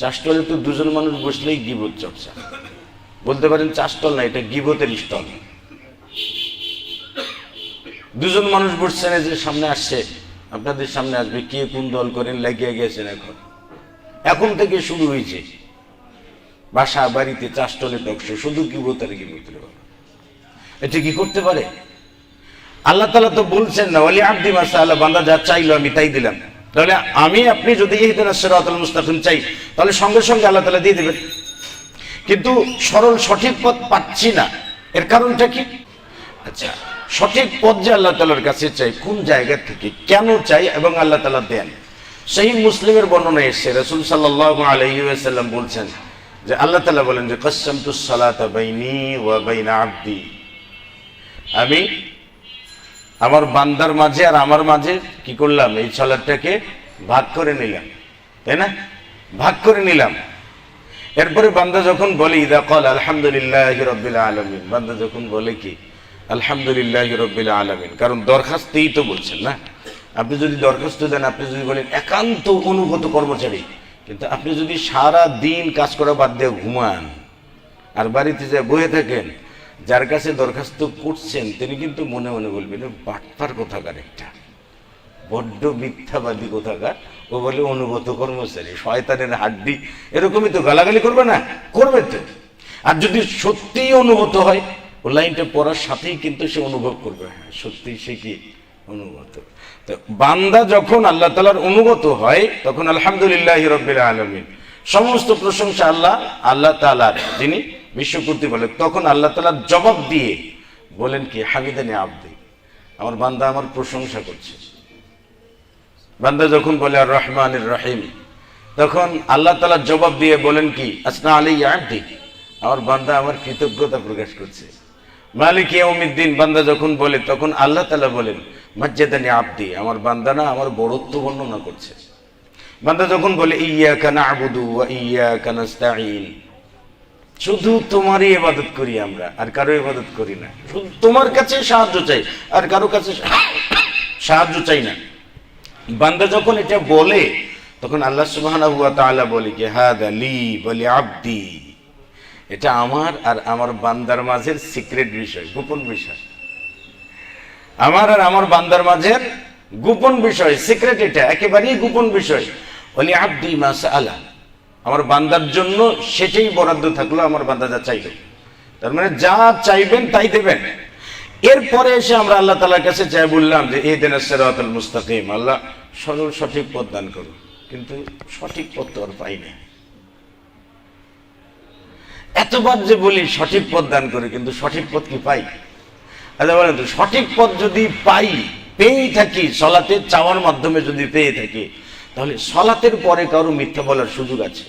চাষটলে তো দুজন মানুষ বসলেই গিবত চর্চা। বলতে পারেন চাষটল না, এটা গিবতের স্টল। দুজন মানুষ বসছেন যে সামনে আসছে, আপনাদের সামনে আসবে কে কোন দল করেন লাগিয়ে গেছেন এখন। এখন থেকে শুরু হয়েছে। বাসা বাড়িতে চাষটলে টকশো শুধু গিবত গিবতের। এটা কি করতে পারে? আল্লাহ তালা তো বলছেন না ওলি আব্দি মাসা আল্লাহ বান্দা যা চাইলো আমি তাই দিলাম। তাহলে আমি, আপনি যদি এই দিন সিরাতুল মুস্তাকিম চাই, তাহলে সঙ্গে সঙ্গে আল্লাহ তালা দিয়ে দেবেন। কিন্তু সরল সঠিক পথ পাচ্ছি না। এর কারণটা কি? আচ্ছা সঠিক পথ যে আল্লাহ তালার কাছে চাই, কোন জায়গা থেকে কেন চাই এবং আল্লাহ তালা দেন? সেই মুসলিমের বর্ণনা এসছে, রসুল সাল্লাহ আলহিউসাল্লাম বলছেন যে, আল্লাহ তালা বলেন যে কসম তু সালাত বাইনি ওয়া বাইনা আব্দি। আমি আমার বান্দার মাঝে আর আমার মাঝে কি করলাম? এই ছলাদটাকে ভাগ করে নিলাম। তাই না? ভাগ করে নিলাম। এরপরে বান্দা যখন বলে, ইদা কল আলহামদুলিল্লাহ রব্বিল আলমিন বান্দা যখন বলে কি, আলহামদুলিল্লাহ রব্বিল আলমিন কারণ দরখাস্তই তো বলছেন না। আপনি যদি দরখাস্ত দেন, আপনি যদি বলেন একান্ত অনুগত কর্মচারী, কিন্তু আপনি যদি সারা দিন কাজ করা বাদ দিয়ে ঘুমান, আর বাড়িতে যে বয়ে থাকেন যার কাছে দরখাস্ত করছেন, তিনি কিন্তু মনে মনে বলবেন, "এ বাটপার কোথাকার একটা? বড্ড মিথ্যাবাদী কোথাকার? ও বলে, অনুগত কর্মচারী, শয়তানের হাড্ডি, এরকমই তো গালাগালি করবে না, করবে তো। আর যদি সত্যিই অনুগত হয়, ও লাইনটা পড়ার সাথেই কিন্তু সে অনুভব করবে। হ্যাঁ সত্যি সে কি? অনুগত। তো বান্দা যখন আল্লাহ তালার অনুগত হয়, তখন আলহামদুলিল্লাহ রব্বিল আলমিন, সমস্ত প্রশংসা আল্লাহ আল্লাহ তালার যিনি বিশ্বকর্তী বলে, তখন আল্লাহ তালার জবাব দিয়ে বলেন কি হামিদানি আব্দি, আমার বান্দা আমার প্রশংসা করছে। বান্দা যখন বলে, আর রহমানের রহিম তখন আল্লাহ তালা জবাব দিয়ে বলেন কি, আসনা আলী আব্দি আমার বান্দা আমার কৃতজ্ঞতা প্রকাশ করছে। মালিক ইয়াউমিদ্দিন, বান্দা যখন বলে, তখন আল্লাহ তালা বলেন মজ্জাদানি আব্দি আমার বান্দা না আমার বড়ত্ব বর্ণনা করছে। বান্দা যখন বলে ইয়া কানা আবুদু ইয়া কানাস্তাইন শুধু তোমারই ইবাদত করি আমরা, আর কারও ইবাদত করি না। শুধু তোমার কাছে সাহায্য চাই, আর কারও কাছে সাহায্য চাই না। বান্দা যখন এটা বলে, তখন আল্লাহ তাআলা বলে কি, হাদা লি বলি আব্দি। এটা আমার আর আমার বান্দার মাঝের সিক্রেট বিষয়, গোপন বিষয়। আমার আর আমার বান্দার মাঝের গোপন বিষয় সিক্রেট এটা, একেবারেই গোপন বিষয়। বলি আব্দি মাস আলা আমার বান্দার জন্য সেটাই বরাদ্দ থাকল, আমার বান্দা যা চাইবে। তার মানে যা চাইবেন তাই দেবেন। এরপরে এসে আমরা আল্লাহ তালার কাছে চাই বললাম যে এই দিনের সেরাতুল মুস্তাকিম, আল্লাহ সরল সঠিক পথ দান করুন। কিন্তু সঠিক পথ তো আর পাই না এতবার যে বলি সঠিক পথ দান করে, কিন্তু সঠিক পথ কি পাই? আচ্ছা বলেন তো, সঠিক পথ যদি পাই, পেয়েই থাকি, সলাতে চাওয়ার মাধ্যমে যদি পেয়ে থাকি তাহলে সলাতের পরে কারও মিথ্যা বলার সুযোগ আছে?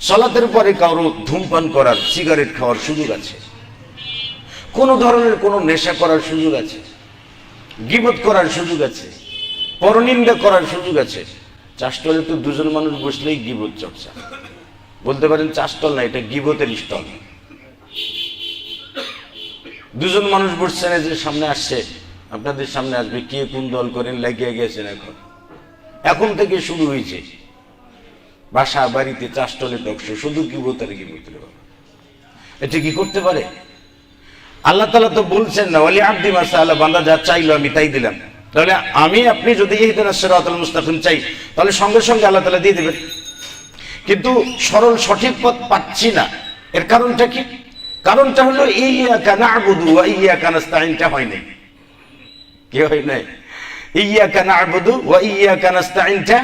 সলাতের পরে কারও ধূমপান করার, সিগারেট খাওয়ার সুযোগ আছে? কোনো ধরনের কোনো নেশা করার সুযোগ আছে? গিবত করার সুযোগ আছে? পরনিন্দা করার সুযোগ আছে? চাষটলে তো দুজন মানুষ বসলেই গিবত চর্চা। বলতে পারেন চাষটল না, এটা গিবতের স্টল। দুজন মানুষ বসছেন যে সামনে আসছে। আপনাদের সামনে আসবে, কে কোন দল করেন, লাগিয়ে গেছেন এখন? এখন থেকে শুরু হয়েছে। বাসা, বাড়িতে চাষটলে টকশো শুধু গিবতের ব্যাপার। এটা কি করতে পারে? আল্লাহ তালা তো বলছেন না ওলি আব্দি মাসা আল্লাহ বান্দা যা চাইলো আমি তাই দিলাম। তাহলে আমি, আপনি যদি এই দিন সিরাতুল মুস্তাকিম চাই, তাহলে সঙ্গে সঙ্গে আল্লাহ তালা দিয়ে দেবেন। কিন্তু সরল সঠিক পথ পাচ্ছি না। এর কারণটা কি? কারণটা হলো ইয়া কানা আবুদু ইয়া কানাস্তাইনটা হয় নাই। কি হয় নাই? ইয়া কানা কানাস্তাইনটা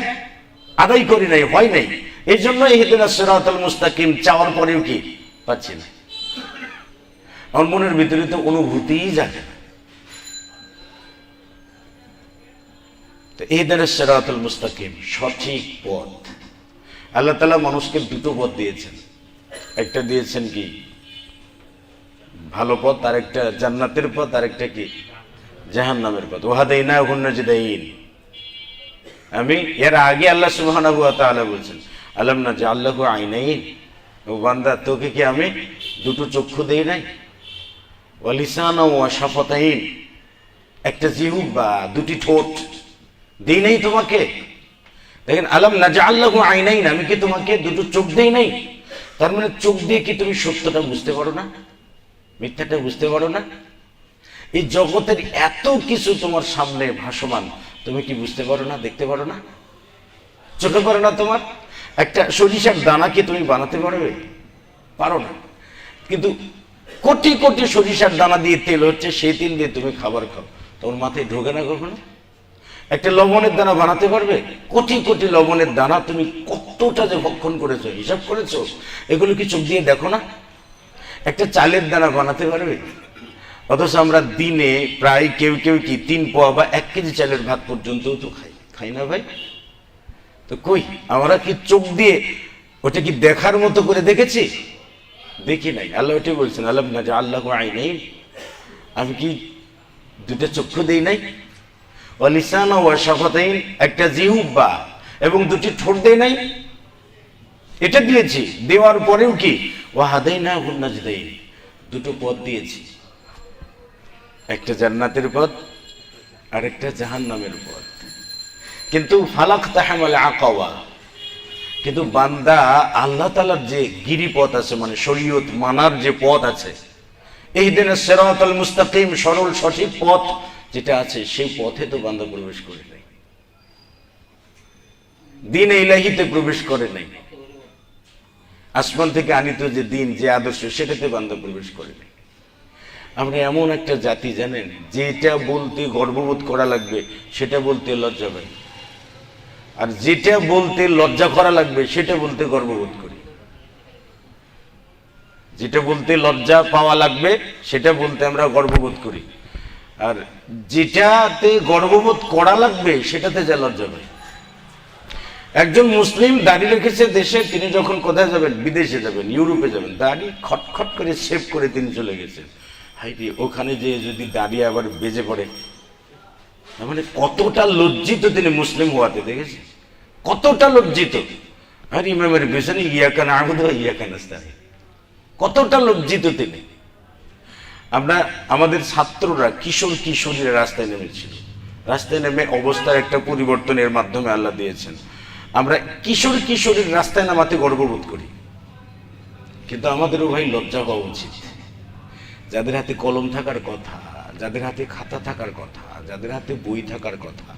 আদায় করি নাই, হয় নাই। এই জন্য ইহদিনা মুস্তাকিম চাওয়ার পরেও কি পাচ্ছি না। আমার মনের ভিতরে তো অনুভূতিই জাগে না। তো দিনের মুস্তাকিম সঠিক পথ। আল্লাহ তালা মানুষকে দুটো পথ দিয়েছেন। একটা দিয়েছেন কি? ভালো পথ আর একটা জান্নাতের পথ আর একটা কি? জাহান নামের পথ। ওহাদাই না হুন্নজিদাইন আমি এর আগে আল্লাহ সুবহানাহু ওয়া তাআলা বলছেন, আলম না যে আল্লাহ আইনাইন? ও বান্দা, তোকে কি আমি দুটো চক্ষু দেই নাই? ওয়ালিসান ও সাফতাইন একটা জিহু বা দুটি ঠোঁট দিই নাই তোমাকে? দেখেন, আলম না যা আল্লাহ আইনাই না আমি কি তোমাকে দুটো চোখ দেই নাই? তার মানে চোখ দিয়ে কি তুমি সত্যটা বুঝতে পারো না? মিথ্যাটা বুঝতে পারো না? এই জগতের এত কিছু তোমার সামনে ভাসমান। তুমি কি বুঝতে পারো না, দেখতে পারো না? চোখে পারো না তোমার? একটা সরিষার দানা কি তুমি বানাতে পারবে? পারো না। কিন্তু কোটি কোটি সরিষার দানা দিয়ে তেল হচ্ছে, সেই তেল দিয়ে তুমি খাবার খাও। তোমার মাথায় ঢোকে না কখনো? একটা লবণের দানা বানাতে পারবে? কোটি কোটি লবণের দানা তুমি কতটা যে ভক্ষণ করেছ, হিসাব করেছ? এগুলো কি চোখ দিয়ে দেখো না? একটা চালের দানা বানাতে পারবে? অথচ আমরা দিনে প্রায় কেউ কেউ কি তিন পোয়া বা এক কেজি চালের ভাত পর্যন্ত তো খাই। খাই না ভাই? তো কই, আমরা কি চোখ দিয়ে ওটা কি দেখার মতো করে দেখেছি? দেখি নাই। আল্লাহ ওটাই বলছেন আল্লাহ না আল্লাহ আই নেই আমি কি দুটো চক্ষু দেই নাই? অলিসানা ও শফাতাইন, একটা জিহুব্বা এবং দুটি ঠোঁট দেয় নাই? এটা দিয়েছি। দেওয়ার পরেও কি? ও হাদাই না দেই দুটো পথ দিয়েছি। একটা জান্নাতের পথ আর একটা জাহান্নামের পথ। কিন্তু ফালাক তাহামাল আকাওয়া। কিন্তু বান্দা আল্লাহ তালার যে গিরিপথ আছে মানে শরীয়ত মানার যে পথ আছে এই দিনের সেরাতল মুস্তাকিম, সরল সঠিক পথ যেটা আছে, সেই পথে তো বান্দা প্রবেশ করে নাই। দিন ইলাহিতে প্রবেশ করে নাই। আসমান থেকে আনিত যে দিন, যে আদর্শ, সেটাতে বান্দা প্রবেশ করে নাই। আমরা এমন একটা জাতি জানেন, যেটা বলতে গর্ববোধ করা লাগবে, সেটা বলতে লজ্জা পাই আর যেটা বলতে লজ্জা করা লাগবে, সেটা বলতে গর্ববোধ করি। যেটা বলতে লজ্জা পাওয়া লাগবে, সেটা বলতে আমরা গর্ববোধ করি। আর যেটাতে গর্ববোধ করা লাগবে, সেটাতে যা লজ্জা পাই একজন মুসলিম দাড়ি রেখেছে দেশে, তিনি যখন কোথায় যাবেন? বিদেশে যাবেন, ইউরোপে যাবেন। দাড়ি খটখট করে সেভ করে তিনি চলে গেছেন। হাইটি, ওখানে যে যদি দাঁড়িয়ে আবার বেজে পড়ে। মানে কতটা লজ্জিত তিনি মুসলিম হওয়াতে, দেখেছেন? কতটা লজ্জিত। আর ইমামের পেছনে ইয়াকান আহমদ ইয়াকান আস্তানি কতটা লজ্জিত তিনি। আমরা, আমাদের ছাত্ররা, কিশোর কিশোরীরা রাস্তায় নেমেছিল। রাস্তায় নেমে অবস্থার একটা পরিবর্তনের মাধ্যমে আল্লাহ দিয়েছেন। আমরা কিশোর কিশোরীর রাস্তায় নামাতে গর্ববোধ করি। কিন্তু আমাদেরও ভাই লজ্জা হওয়া উচিত। যাদের হাতে কলম থাকার কথা, যাদের হাতে খাতা থাকার কথা, যাদের হাতে বই থাকার কথা,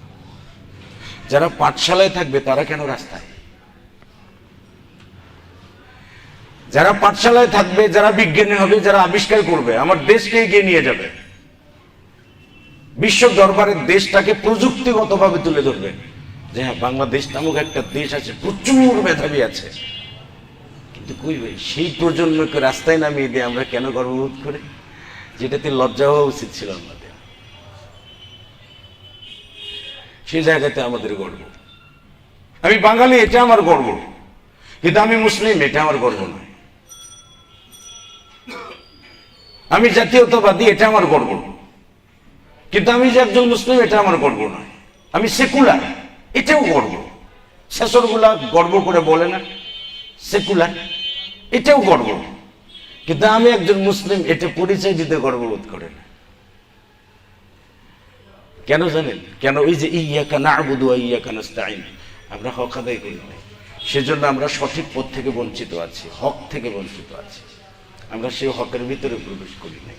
যারা পাঠশালায় থাকবে তারা কেন রাস্তায়? যারা পাঠশালায় থাকবে, যারা বিজ্ঞানী হবে, যারা আবিষ্কার করবে, আমার দেশকে এগিয়ে নিয়ে যাবে। বিশ্ব দরবারের দেশটাকে প্রযুক্তিগতভাবে তুলে ধরবে। যে হ্যাঁ বাংলাদেশ নামক একটা দেশ আছে, প্রচুর মেধাবী আছে। কিন্তু কই সেই প্রজন্মকে রাস্তায় নামিয়ে দিয়ে আমরা কেন গর্ববোধ করি? যেটাতে লজ্জা হওয়া উচিত ছিল আমাদের। সেই জায়গাতে আমাদের গর্ব। আমি বাঙালি, এটা আমার গর্ব। কিন্তু আমি মুসলিম, এটা আমার গর্ব নয়। আমি জাতীয়তাবাদী, এটা আমার গর্ব কিন্তু আমি যে একজন মুসলিম, এটা আমার গর্ব নয়। আমি সেকুলার, এটাও গর্ব। শেষরগুলা গর্ব করে বলে না। সেকুলার, এটাও গর্ব। কিন্তু আমি একজন মুসলিম, এটা পরিচয় দিতে গর্ববোধ করে না কেন জানেন? কেন ওই যে ইয়াকা না আবুদু ইয়াকা নাস্তাইন আমরা হক আদায় করি নাই। সেজন্য আমরা সঠিক পথ থেকে বঞ্চিত আছি, হক থেকে বঞ্চিত আছি। আমরা সেই হকের ভিতরে প্রবেশ করি নাই।